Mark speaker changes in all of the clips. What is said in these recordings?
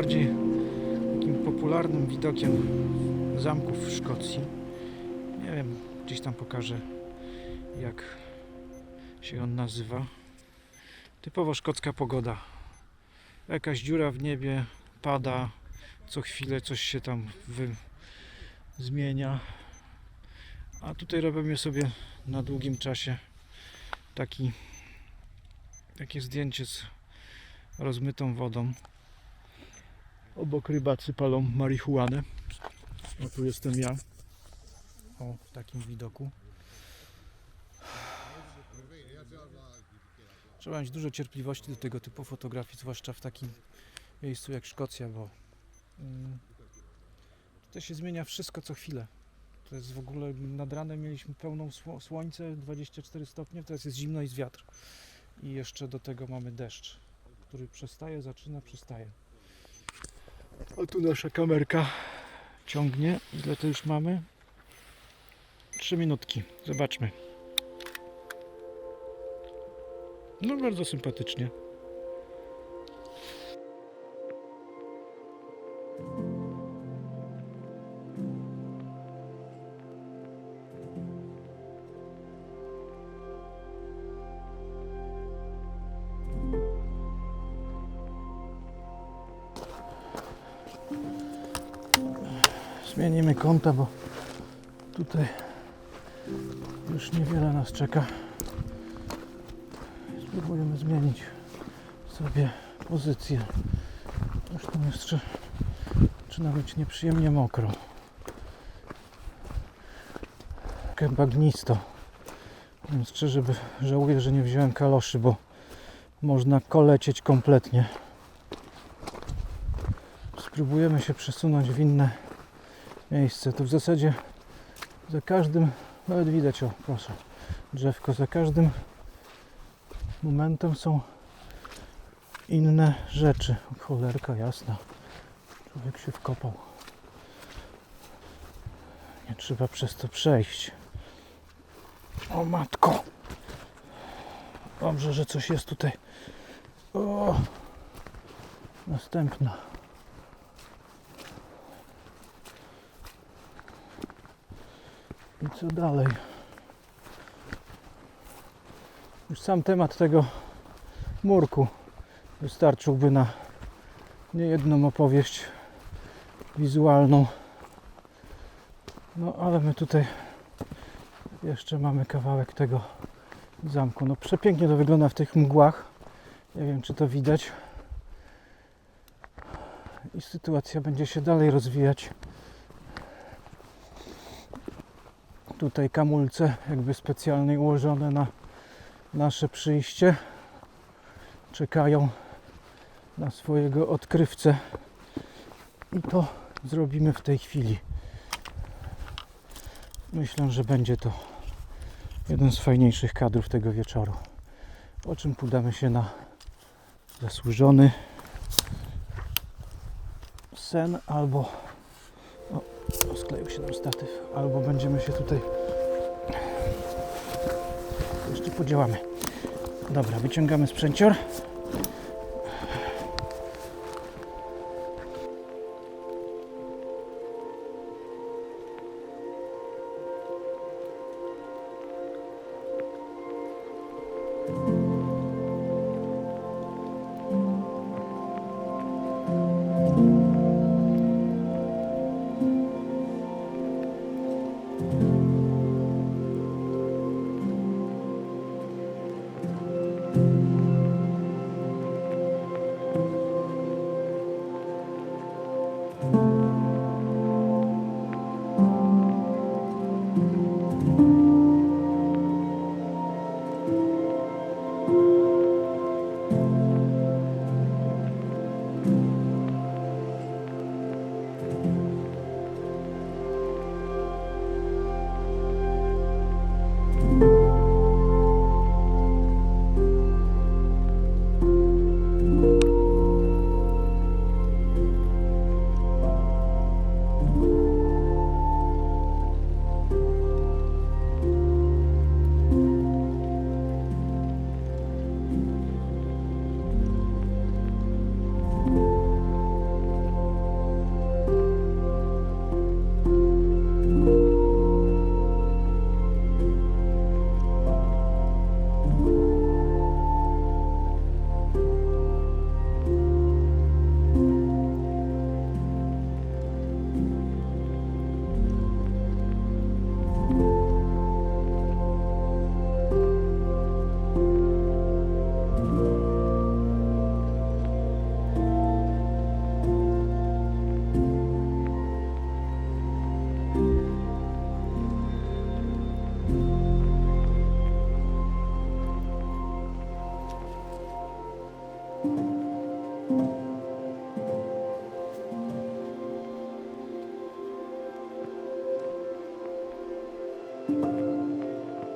Speaker 1: najbardziej takim popularnym widokiem zamków w Szkocji. Nie wiem, gdzieś tam pokażę jak się on nazywa. Typowo szkocka pogoda. Jakaś dziura w niebie, pada, co chwilę coś się tam wy... zmienia. A tutaj robimy sobie na długim czasie taki, takie zdjęcie z rozmytą wodą. Obok rybacy palą marihuanę. A tu jestem ja. O, w takim widoku. Trzeba mieć dużo cierpliwości do tego typu fotografii, zwłaszcza w takim miejscu jak Szkocja, bo mm, tutaj się zmienia wszystko co chwilę. To jest w ogóle nad ranem mieliśmy pełną sło- słońce, 24 stopnie, teraz jest zimno i z wiatr. I jeszcze do tego mamy deszcz, który przestaje, zaczyna, przestaje. A tu nasza kamerka ciągnie. Ile to już mamy? 3 minutki. Zobaczmy. No bardzo sympatycznie. Zmienimy kąta, bo tutaj już niewiele nas czeka. Spróbujemy zmienić sobie pozycję. Zresztą jeszcze zaczyna być nieprzyjemnie mokro. Takie bagnisto. Więc szczerze żałuję, że nie wziąłem kaloszy, bo można kolecieć kompletnie. Spróbujemy się przesunąć w inne miejsce. Tu w zasadzie za każdym, nawet widać, o proszę, drzewko, za każdym momentem są inne rzeczy. Cholerka jasna. Człowiek się wkopał. Nie trzeba przez to przejść. O matko! Dobrze, że coś jest tutaj. O! Następna. I co dalej? Już sam temat tego murku wystarczyłby na niejedną opowieść wizualną. No ale my tutaj jeszcze mamy kawałek tego zamku. No przepięknie to wygląda w tych mgłach. Nie wiem czy to widać. I sytuacja będzie się dalej rozwijać. Tutaj kamulce jakby specjalnie ułożone na nasze przyjście. Czekają na swojego odkrywcę. I to zrobimy w tej chwili. Myślę, że będzie to jeden z fajniejszych kadrów tego wieczoru. Po czym udamy się na zasłużony sen albo skleił się nam statyw, albo będziemy się tutaj jeszcze podziałamy. Dobra, wyciągamy sprzęcior.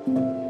Speaker 1: thank you.